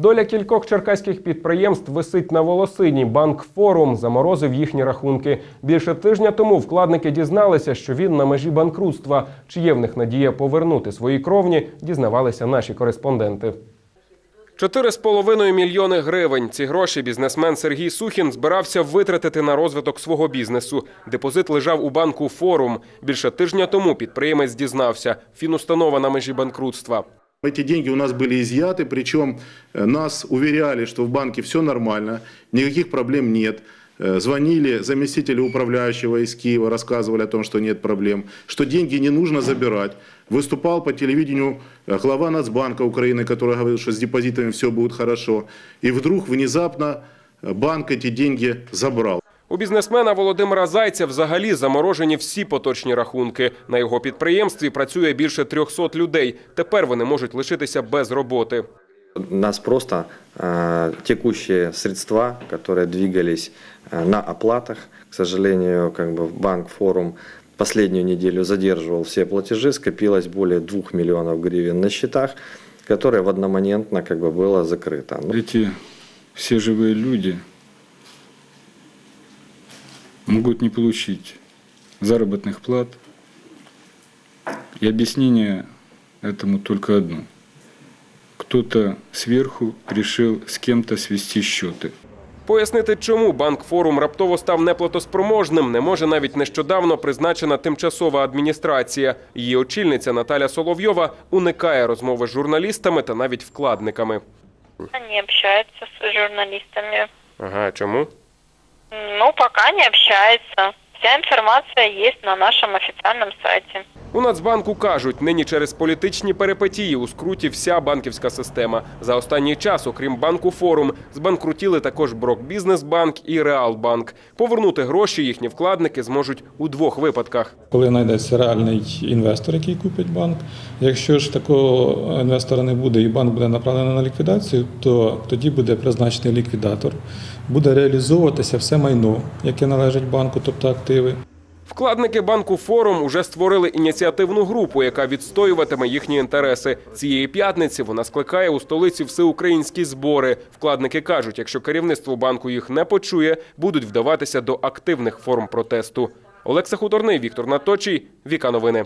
Доля кількох черкаських підприємств висить на волосині. Банк Форум заморозив їхні рахунки. Більше тижня тому вкладники дізналися, що він на межі банкрутства. Чи є в них надія повернути свої кровні, дізнавалися наші кореспонденти. Чотири з половиною мільйони гривень. Ці гроші бізнесмен Сергій Сухін збирався витратити на розвиток свого бізнесу. Депозит лежав у банку Форум. Більше тижня тому підприємець дізнався. Фінустанова на межі банкрутства. Эти деньги у нас были изъяты, причем э, нас уверяли, что в банке все нормально, никаких проблем нет. Э, Звонили заместители управляющего из Киева, рассказывали о том, что нет проблем, что деньги не нужно забирать. Выступал по телевидению э, глава Нацбанка Украины, который говорил, что с депозитами все будет хорошо. И вдруг внезапно банк эти деньги забрал. У бізнесмена Володимира Зайця взагалі заморожені всі поточні рахунки. На його підприємстві працює більше 300 людей. Тепер вони можуть лишитися без роботи. У нас просто э, текущие средства, которые двигались э, на оплатах, к сожалению, как бы банк форум последнюю неделю задерживал все платежи, скопилось более 2 миллионов гривен на счетах, которые в одномоментно как бы было закрыто. Ну, Эти все живые люди могут не получить заработных плат. И объяснение этому только одно. Кто-то сверху решил с кем-то свести счеты. Пояснити, чому банк форум раптово став неплатоспроможним, не може навіть нещодавно призначена тимчасова адміністрація. Її очільниця Наталя Соловйова уникає розмови з журналістами та навіть вкладниками. Они общаются с журналистами. Ага, чому? Ну, пока не общается. Вся информация есть на нашем официальном сайте. У Нацбанку кажуть, нині через політичні перипетії у скруті вся банківська система. За останній час, окрім банку Форум, збанкрутіли також Брокбізнесбанк і Реалбанк. Повернути гроші їхні вкладники зможуть у двох випадках. Коли знайдеться реальний інвестор, який купить банк. Якщо ж такого інвестора не буде і банк буде направлений на ліквідацію, то тоді буде призначений ліквідатор, буде реалізовуватися все майно, яке належить банку, тобто активи. Вкладники банку Форум уже створили ініціативну групу, яка відстоюватиме їхні інтереси. Цієї п'ятниці вона скликає у столиці всеукраїнські збори. Вкладники кажуть, якщо керівництво банку їх не почує, будуть вдаватися до активних форм протесту. Олекса Хуторний, Віктор Наточий, Віка Новини.